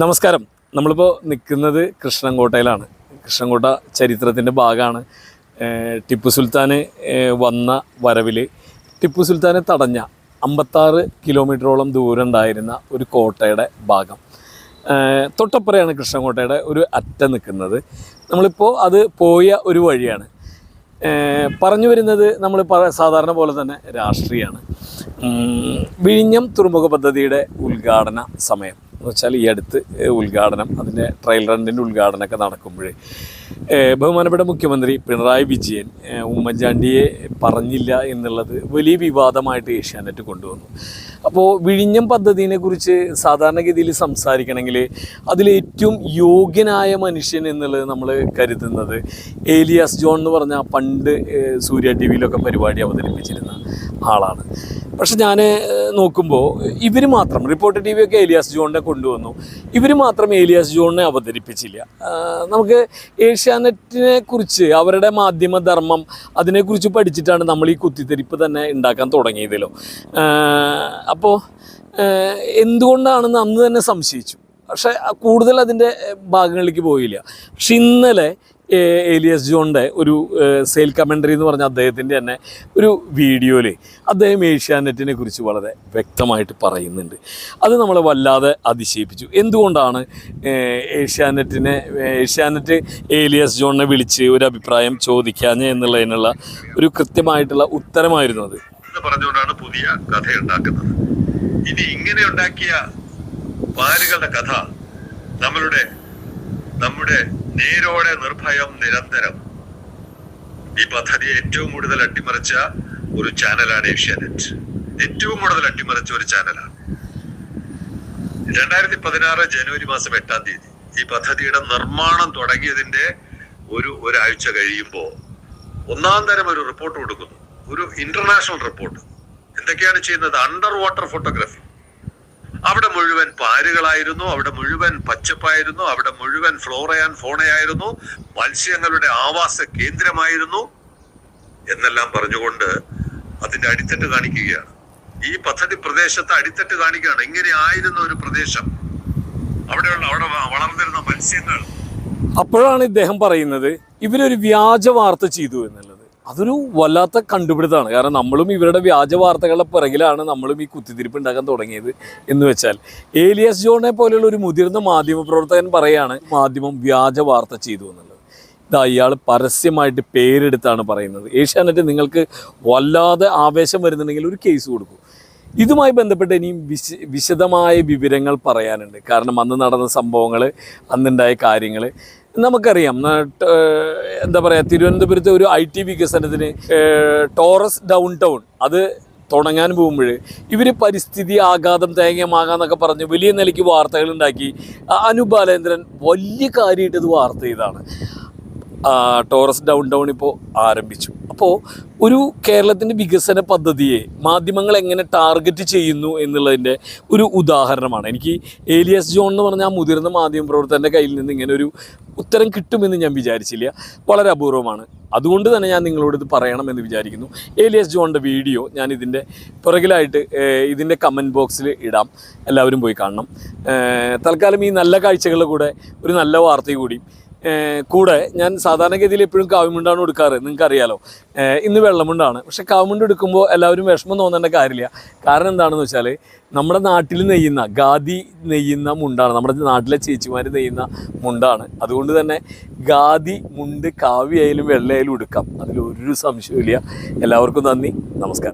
നമസ്കാരം. നമ്മളിപ്പോൾ നിൽക്കുന്നത് കൃഷ്ണൻകോട്ടയിലാണ്. കൃഷ്ണൻകോട്ട ചരിത്രത്തിന്റെ ഭാഗമാണ്. ടിപ്പു സുൽത്താൻ വന്ന വരവിൽ ടിപ്പു സുൽത്താനെ തടഞ്ഞ അമ്പത്താറ് കിലോമീറ്ററോളം ദൂരം ഉണ്ടായിരുന്ന ഒരു കോട്ടയുടെ ഭാഗം. തൊട്ടപ്പുറയാണ് കൃഷ്ണൻകോട്ടയുടെ ഒരു അറ്റം നിൽക്കുന്നത്. നമ്മളിപ്പോൾ അത് പോയ ഒരു വഴിയാണ്. പറഞ്ഞു വരുന്നത് നമ്മൾ സാധാരണ പോലെ തന്നെ രാഷ്ട്രീയമാണ്. വിഴിഞ്ഞം തുറമുഖ പദ്ധതിയുടെ ഉദ്ഘാടന സമയം. എന്ന് വെച്ചാൽ ഈ അടുത്ത് ഉദ്ഘാടനം അതിന്റെ ട്രയൽ റണ്ണിന്റെ ഉദ്ഘാടനമൊക്കെ നടക്കുമ്പോൾ ബഹുമാനപ്പെട്ട മുഖ്യമന്ത്രി പിണറായി വിജയൻ ഉമ്മൻചാണ്ടിയെ പറഞ്ഞില്ല എന്നുള്ളത് വലിയ വിവാദമായിട്ട് ഏഷ്യാനെറ്റ് കൊണ്ടുവന്നു. അപ്പോൾ വിഴിഞ്ഞം പദ്ധതിയെക്കുറിച്ച് സാധാരണഗതിയിൽ സംസാരിക്കണമെങ്കിൽ അതിലേറ്റവും യോഗ്യനായ മനുഷ്യൻ എന്നുള്ളത് നമ്മൾ കരുതുന്നത് ഏലിയാസ് ജോൺ എന്ന് പറഞ്ഞ പണ്ട് സൂര്യ ടി വിയിലൊക്കെ പരിപാടി അവതരിപ്പിച്ചിരുന്ന ആളാണ്. പക്ഷെ ഞാൻ നോക്കുമ്പോൾ ഇവർ മാത്രം റിപ്പോർട്ടർ ടി വി ഒക്കെ ഏലിയാസ് ജോണിനെ കൊണ്ടുവന്നു. ഇവർ മാത്രം ഏലിയാസ് ജോണിനെ അവതരിപ്പിച്ചില്ല. നമുക്ക് ഏഷ്യാനെറ്റിനെ കുറിച്ച് അവരുടെ മാധ്യമധർമ്മം അതിനെക്കുറിച്ച് പഠിച്ചിട്ടാണ് നമ്മൾ ഈ കുത്തിത്തിരിപ്പ് തന്നെ ഉണ്ടാക്കാൻ തുടങ്ങിയതിലോ. അപ്പോൾ എന്തുകൊണ്ടാണെന്ന് അന്ന് തന്നെ സംശയിച്ചു. പക്ഷേ കൂടുതൽ അതിന്റെ ഭാഗങ്ങളിലേക്ക് പോയില്ല. പക്ഷെ ഇന്നലെ ഏലിയസ് ജോണിന്റെ ഒരു സെയിൽ കമന്ററി എന്ന് പറഞ്ഞ അദ്ദേഹത്തിന്റെ തന്നെ ഒരു വീഡിയോയിൽ അദ്ദേഹം ഏഷ്യാനെറ്റിനെ കുറിച്ച് വളരെ വ്യക്തമായിട്ട് പറയുന്നുണ്ട്. അത് നമ്മളെ വല്ലാതെ അതിശയിപ്പിച്ചു. എന്തുകൊണ്ടാണ് ഏഷ്യാനെറ്റിനെ ഏഷ്യാനെറ്റ് ഏലിയസ് ജോണിനെ വിളിച്ച് ഒരു അഭിപ്രായം ചോദിക്കാഞ്ഞ എന്നുള്ളതിനുള്ള ഒരു കൃത്യമായിട്ടുള്ള ഉത്തരമായിരുന്നു അത്? പറഞ്ഞുകൊണ്ടാണ് പുതിയ കഥ ഉണ്ടാക്കുന്നത് ഇനി ഇങ്ങനെ ഉണ്ടാക്കിയ പാലുകളുടെ കഥ നമ്മളുടെ നമ്മുടെ നേരോടെ നിർഭയം നിരന്തരം. ഈ പദ്ധതി ഏറ്റവും കൂടുതൽ അട്ടിമറിച്ച ഒരു ചാനലാണ് ഏഷ്യാനെറ്റ്. ഏറ്റവും കൂടുതൽ അട്ടിമറിച്ച ഒരു ചാനലാണ്. രണ്ടായിരത്തി പതിനാറ് ജനുവരി മാസം എട്ടാം തീയതി ഈ പദ്ധതിയുടെ നിർമ്മാണം തുടങ്ങിയതിന്റെ ഒരു ഒരാഴ്ച കഴിയുമ്പോൾ ഒന്നാം തരം ഒരു റിപ്പോർട്ട് കൊടുക്കുന്നു. ഒരു ഇന്റർനാഷണൽ റിപ്പോർട്ട് എന്തൊക്കെയാണ് ചെയ്യുന്നത്? അണ്ടർ വാട്ടർ ഫോട്ടോഗ്രാഫി പാരുകളായിരുന്നു അവിടെ മുഴുവൻ പച്ചപ്പായിരുന്നു അവിടെ മുഴുവൻ ഫ്ലോറയാൻ ഫോണയായിരുന്നു മത്സ്യങ്ങളുടെ ആവാസ കേന്ദ്രമായിരുന്നു എന്നെല്ലാം പറഞ്ഞുകൊണ്ട് അതിന്റെ അടിത്തട്ട് കാണിക്കുകയാണ്. ഈ പദ്ധതി പ്രദേശത്ത് അടിത്തട്ട് കാണിക്കുകയാണ്. ഇങ്ങനെ ആയിരുന്ന ഒരു പ്രദേശം. അവിടെയുള്ള അവിടെ വളർന്നിരുന്ന മത്സ്യങ്ങൾ. അപ്പോഴാണ് ഇദ്ദേഹം പറയുന്നത് ഇവരൊരു വ്യാജ വാർത്ത ചെയ്തു എന്നുള്ളത്. അതൊരു വല്ലാത്ത കണ്ടുപിടുത്തമാണ്. കാരണം നമ്മളും ഇവരുടെ വ്യാജ വാർത്തകളുടെ പിറകിലാണ് നമ്മളും ഈ കുത്തിത്തിരിപ്പ് ഉണ്ടാക്കാൻ തുടങ്ങിയത് എന്ന് വെച്ചാൽ. ഏലിയസ് ജോണിനെ പോലെയുള്ള ഒരു മുതിർന്ന മാധ്യമ പ്രവർത്തകൻ പറയാണ് മാധ്യമം വ്യാജ വാർത്ത ചെയ്തു എന്നുള്ളത്. ഇതാ ഇയാൾ പരസ്യമായിട്ട് പേരെടുത്താണ് പറയുന്നത്. ഏഷ്യാനെറ്റ് നിങ്ങൾക്ക് വല്ലാതെ ആവേശം വരുന്നുണ്ടെങ്കിൽ ഒരു കേസ് കൊടുക്കും. ഇതുമായി ബന്ധപ്പെട്ട് ഇനിയും വിശ വിശദമായ വിവരങ്ങൾ പറയാനുണ്ട്. കാരണം അന്ന് നടന്ന സംഭവങ്ങൾ അന്നുണ്ടായ കാര്യങ്ങൾ നമുക്കറിയാം. എന്താ പറയുക തിരുവനന്തപുരത്തെ ഒരു ഐ ടി വികസനത്തിന് ടോറസ് ഡൗൺ ടൗൺ അത് തുടങ്ങാൻ പോകുമ്പോൾ ഇവർ പരിസ്ഥിതി ആഘാതം തേങ്ങമാകാന്നൊക്കെ പറഞ്ഞ് വലിയ നിലയ്ക്ക് വാർത്തകൾ ഉണ്ടാക്കി. അനു ബാലേന്ദ്രൻ വലിയ കാര്യമായിട്ട് ഇത് വാർത്ത ചെയ്താണ്. ടോറസ് ഡൗൺ ടൗൺ ഇപ്പോൾ ആരംഭിച്ചു. അപ്പോൾ ഒരു കേരളത്തിന്റെ വികസന പദ്ധതിയെ മാധ്യമങ്ങൾ എങ്ങനെ ടാർഗറ്റ് ചെയ്യുന്നു എന്നുള്ളതിന്റെ ഒരു ഉദാഹരണമാണ്. എനിക്ക് ഏലിയസ് ജോൺ എന്ന് പറഞ്ഞ ആ മുതിർന്ന മാധ്യമ പ്രവർത്തകന്റെ കയ്യിൽ നിന്ന് ഇങ്ങനെ ഒരു ഉത്തരം കിട്ടുമെന്ന് ഞാൻ വിചാരിച്ചില്ല. വളരെ അപൂർവമാണ്. അതുകൊണ്ട് തന്നെ ഞാൻ നിങ്ങളോട് ഇത് പറയണമെന്ന് വിചാരിക്കുന്നു. ഏലിയസ് ജോണിന്റെ വീഡിയോ ഞാൻ ഇതിന്റെ പുറകിലായിട്ട് ഇതിന്റെ കമന്റ് ബോക്സിൽ ഇടാം. എല്ലാവരും പോയി കാണണം. തൽക്കാലം ഈ നല്ല കാഴ്ചകളുടെ കൂടെ ഒരു നല്ല വാർത്ത കൂടി ഏഹ് കൂടെ ഞാൻ സാധാരണഗതിയിൽ എപ്പോഴും കാവുമുണ്ടാണ് എടുക്കാറ് നിങ്ങൾക്ക് അറിയാലോ ഏഹ് ഇന്ന് വെള്ളമുണ്ടാണ്. പക്ഷെ കാവുമുണ്ട് എടുക്കുമ്പോൾ എല്ലാവരും വിഷമം തോന്നേണ്ട കാര്യമില്ല. കാരണം എന്താണെന്ന് വെച്ചാൽ നമ്മുടെ നാട്ടിൽ നെയ്യുന്ന ഗാദി നെയ്യുന്ന മുണ്ടാണ്. നമ്മുടെ നാട്ടിലെ ചേച്ചിമാർ നെയ്യുന്ന മുണ്ടാണ്. അതുകൊണ്ട് തന്നെ ഗാദി മുണ്ട് കാവ്യായാലും വെള്ളയായാലും എടുക്കാം. അതിലൊരു സംശയമില്ല എല്ലാവർക്കും നന്ദി. നമസ്കാരം.